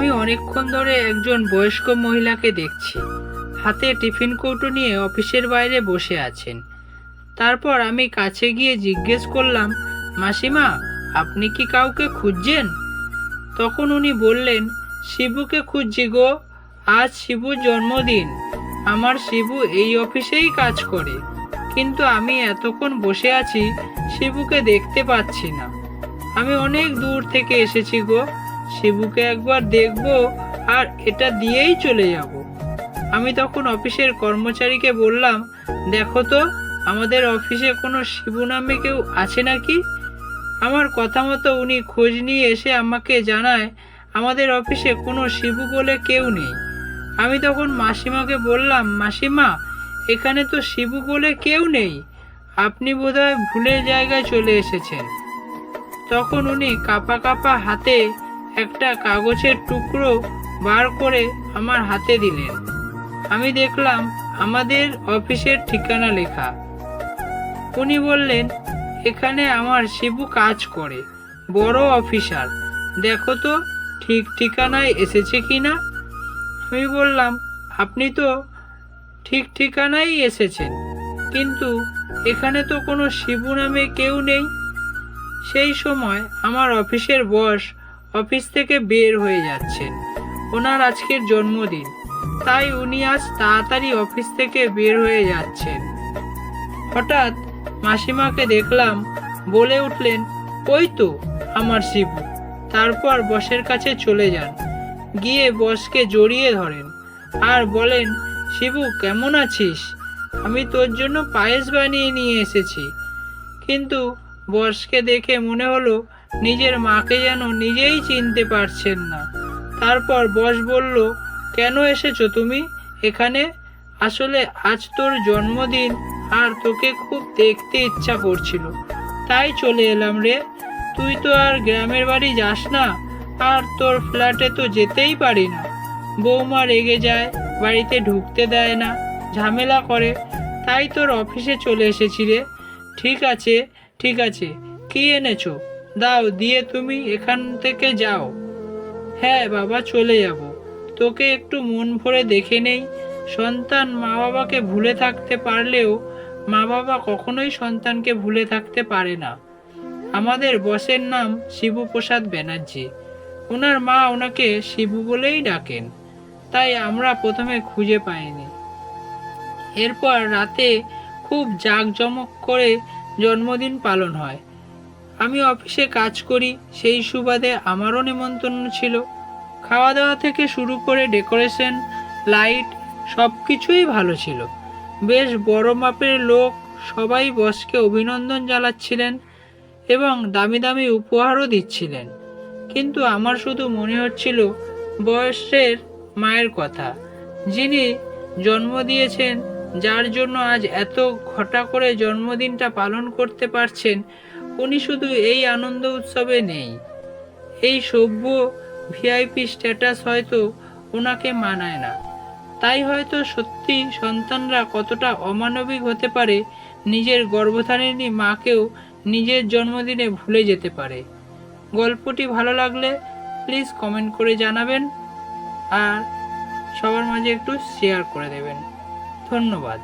আমি অনেকক্ষণ ধরে একজন বয়স্ক মহিলাকে দেখছি। হাতে টিফিন কৌটো নিয়ে অফিসের বাইরে বসে আছেন। তারপর আমি কাছে গিয়ে জিজ্ঞেস করলাম, মাসিমা, আপনি কি কাউকে খুঁজছেন? তখন উনি বললেন, শিবুকে খুঁজছি গো, আজ শিবুর জন্মদিন। আমার শিবু এই অফিসেই কাজ করে। কিন্তু আমি এতক্ষণ বসে আছি, শিবুকে দেখতে পাচ্ছি না। আমি অনেক দূর থেকে এসেছি গো। শিবুকে একবার দেখব আর এটা দিয়েই চলে যাব। আমি তখন অফিসের কর্মচারীকে বললাম, দেখো তো, আমাদের অফিসে কোনো শিবু নামে কেউ আছে নাকি? আমার কথা মতো উনি খোঁজ নিয়ে এসে আমাকে জানায়, আমাদের অফিসে কোনো শিবু বলে কেউ নেই। আমি তখন মাসিমাকে বললাম, মাসিমা, এখানে তো শিবু বলে কেউ নেই। আপনি বোধহয় ভুলের জায়গায় চলে এসেছেন। তখন উনি কাপা কাপা হাতে একটা কাগজের টুকরো বার করে আমার হাতে দিলেন। আমি দেখলাম আমাদের অফিসের ঠিকানা লেখা। উনি বললেন, এখানে আমার শিবু কাজ করে, বড় অফিসার। দেখো তো, ঠিক ঠিকানায় এসেছে কি না? আমি বললাম, আপনি তো ঠিক ঠিকানায় এসেছেন, কিন্তু এখানে তো কোনো শিবু নামে কেউ নেই। সেই সময় আমার অফিসের বস অফিস থেকে বের হয়ে যাচ্ছেন। ওনার আজকের জন্মদিন। তাই উনি আজ তাড়াতাড়ি অফিস থেকে বের হয়ে যাচ্ছেন। হঠাৎ মাসিমাকে দেখলাম বলে উঠলেন, ওই তো আমার শিবু। তারপর বসের কাছে চলে যান। গিয়ে বসকে জড়িয়ে ধরেন আর বলেন, শিবু, কেমন আছিস? আমি তোর জন্য পায়েস বানিয়ে নিয়ে এসেছি। কিন্তু বসকে দেখে মনে হলো নিজের মাকে যেন নিজেই চিনতে পারছেন না। তারপর বস বলল, কেন এসেছ তুমি এখানে? আসলে আজ তোর জন্মদিন আর তোকে খুব দেখতে ইচ্ছা করছিল। তাই চলে এলাম রে। তুই তো আর গ্রামের বাড়ি যাস না, আর তোর ফ্ল্যাটে তো যেতেই পারি না। বৌমা রেগে যায়, বাড়িতে ঢুকতে দেয় না, ঝামেলা করে। তাই তোর অফিসে চলে এসেছি রে। ঠিক আছে ঠিক আছে, কি এনেছো? দাও, দিয়ে তুমি এখান থেকে যাও। হ্যাঁ বাবা, চলে যাব। তোকে একটু মন ভরে দেখে নেই। সন্তান মা বাবাকে ভুলে থাকতে পারলেও মা বাবা কখনোই সন্তানকে ভুলে থাকতে পারে না। আমাদের বসের নাম শিবপ্রসাদ ব্যানার্জি। ওনার মা ওনাকে শিবু বলেই ডাকেন। তাই আমরা প্রথমে খুঁজে পাইনি। এরপর রাতে খুব জাঁকজমক করে জন্মদিন পালন হয়। আমি অফিসে কাজ করি, সেই সুবাদে আমারও নিমন্ত্রণ ছিল। খাওয়া দাওয়া থেকে শুরু করে ডেকোরেশন, লাইট সব কিছুই ভালো ছিল। বেশ বড় মাপের লোক, সবাই বসকে অভিনন্দন জানাচ্ছিলেন এবং দামি দামি উপহারও দিচ্ছিলেন। কিন্তু আমার শুধু মনে হচ্ছিল বয়সের মায়ের কথা, যিনি জন্ম দিয়েছেন যার জন্য আজ এত ঘটা করে জন্মদিনটা পালন করতে পারছেন, উনি শুধু এই আনন্দ উৎসবে নেই। এই সভ্য ভিআইপি স্ট্যাটাস হয়তো ওনাকে মানায় না। তাই হয়তো সত্যি সন্তানরা কতটা অমানবিক হতে পারে, নিজের গর্ভধারিণী মাকেও নিজের জন্মদিনে ভুলে যেতে পারে। গল্পটি ভালো লাগলে প্লিজ কমেন্ট করে জানাবেন, আর সবার মাঝে একটু শেয়ার করে দেবেন। ধন্যবাদ।